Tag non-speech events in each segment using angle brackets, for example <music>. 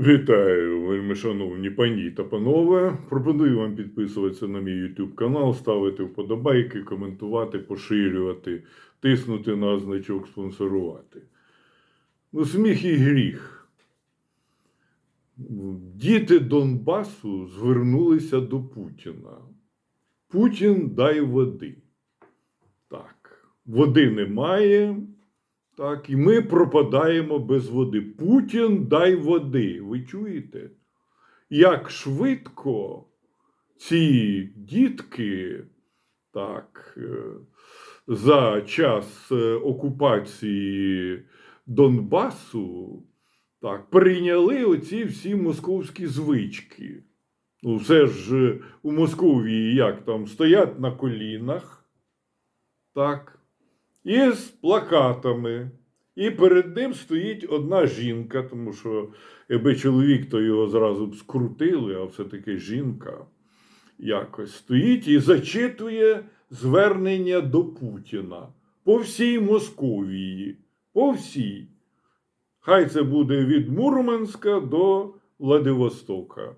Вітаю, вельми шановні пані та панове. Пропоную вам підписуватися на мій YouTube канал, ставити вподобайки, коментувати, поширювати, тиснути на значок спонсорувати. Ну, сміх і гріх. Діти Донбасу звернулися до Путіна. Путін дай води. Так, води немає. Так, і ми пропадаємо без води. Путін дай води. Ви чуєте? Як швидко ці дітки так, е, за час е, окупації Донбасу так, прийняли оці всі московські звички. Ну, все ж е, у Московії як там стоять на колінах, так, і з плакатами. І перед ним стоїть одна жінка, тому що якби чоловік, то його зразу б скрутили, а все-таки жінка якось стоїть і зачитує звернення до Путіна по всій Московії. По всій. Хай це буде від Мурманська до Владивостока,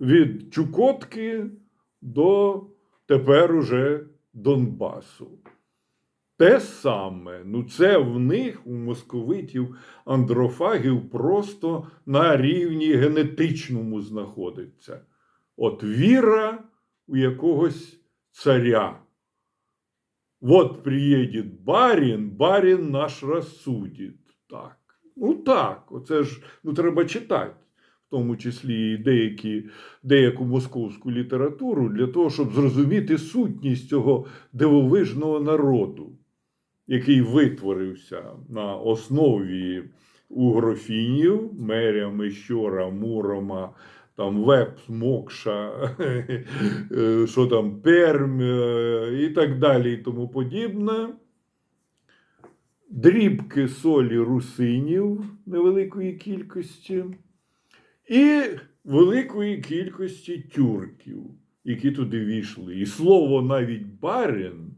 від Чукотки до тепер уже Донбасу. Те саме, ну це в них у московитів андрофагів просто на рівні генетичному знаходиться. От віра у якогось царя. От приїде барін, барін наш розсудить. Так. Ну так, оце ж ну, треба читати, в тому числі і деякі, деяку московську літературу, для того, щоб зрозуміти сутність цього дивовижного народу який витворився на основі угрофінів, меря, Мещора, Мурома, там Вепс, Мокша, <laughs> що там Перм е, і так далі, і тому подібне. Дрібки солі русинів невеликої кількості, і великої кількості тюрків, які туди війшли. І слово навіть барин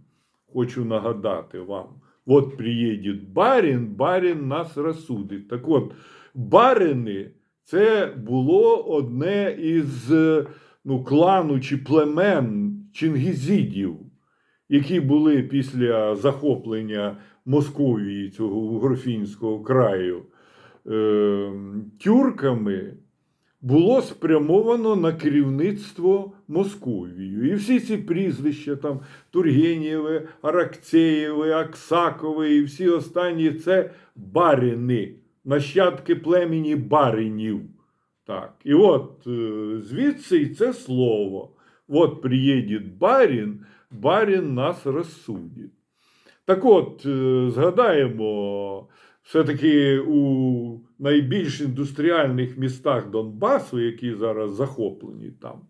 хочу нагадати вам. От приїде барин, барин нас розсудить. Так от, барини це було одне із ну, клану чи племен чингізідів, які були після захоплення Московії, цього Угрофінського краю, е, тюрками було спрямовано на керівництво Московією. І всі ці прізвища, там Тургенєве, Аракцеєве, Аксакове і всі останні це барини, нащадки племені баринів. Так. І от е, звідси і це слово. От приїде барін, барін нас розсудить. Так от, е, згадаємо, все-таки у найбільш індустріальних містах Донбасу, які зараз захоплені там,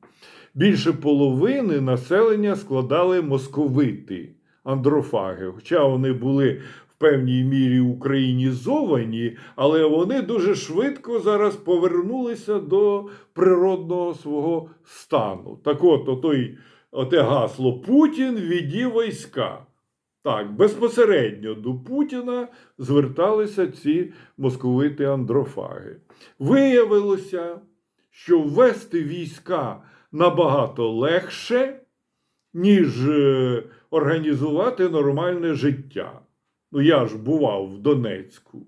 більше половини населення складали московити, андрофаги. Хоча вони були в певній мірі українізовані, але вони дуже швидко зараз повернулися до природного свого стану. Так от, отой, оте гасло Путін віді війська. Так, безпосередньо до Путіна зверталися ці московити андрофаги. Виявилося, що ввести війська набагато легше, ніж е, організувати нормальне життя. Ну, я ж бував в Донецьку.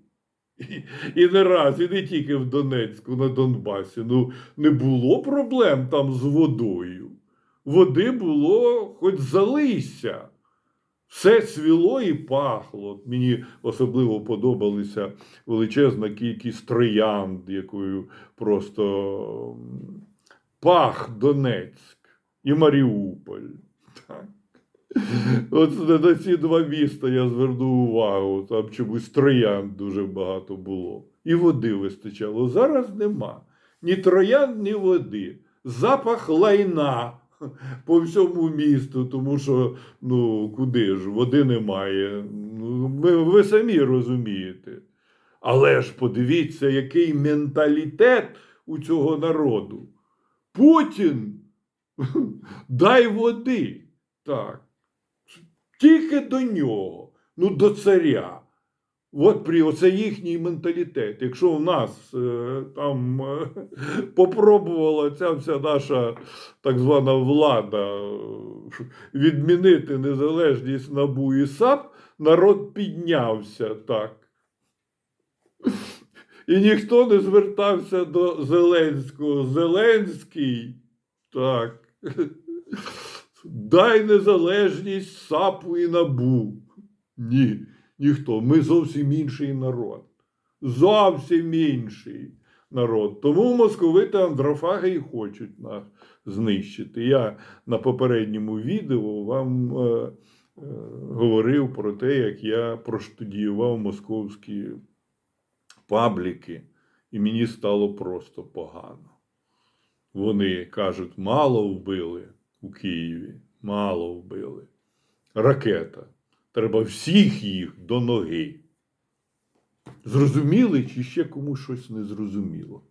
І, і не раз, і не тільки в Донецьку, на Донбасі. Ну, не було проблем там з водою. Води було хоч залися. Все цвіло і пахло. Мені особливо подобалася величезна кількість троянд, якою просто пах Донецьк і Маріуполь. Так. От на ці два міста я звернув увагу, там чомусь троянд дуже багато було. І води вистачало. Зараз нема. Ні троянд, ні води. Запах лайна <laughs> по всьому місту, тому що ну куди ж води немає. Ну, ви, ви самі розумієте. Але ж подивіться, який менталітет у цього народу. Путін <laughs> дай води. Так. Тільки до нього, ну до царя. От при оце їхній менталітет. Якщо в нас е, там е, попробувала ця вся наша так звана влада е, відмінити незалежність НАБУ і САП, народ піднявся так. І ніхто не звертався до Зеленського. Зеленський, так. Дай незалежність САПу і НАБУ. Ні, ніхто. Ми зовсім інший народ. Зовсім інший народ. Тому московити андрофаги і хочуть нас знищити. Я на попередньому відео вам е, е, говорив про те, як я проштудіював московські пабліки, і мені стало просто погано. Вони кажуть, мало вбили у Києві, мало вбили. Ракета. Треба всіх їх до ноги. Зрозуміли, чи ще комусь щось не зрозуміло?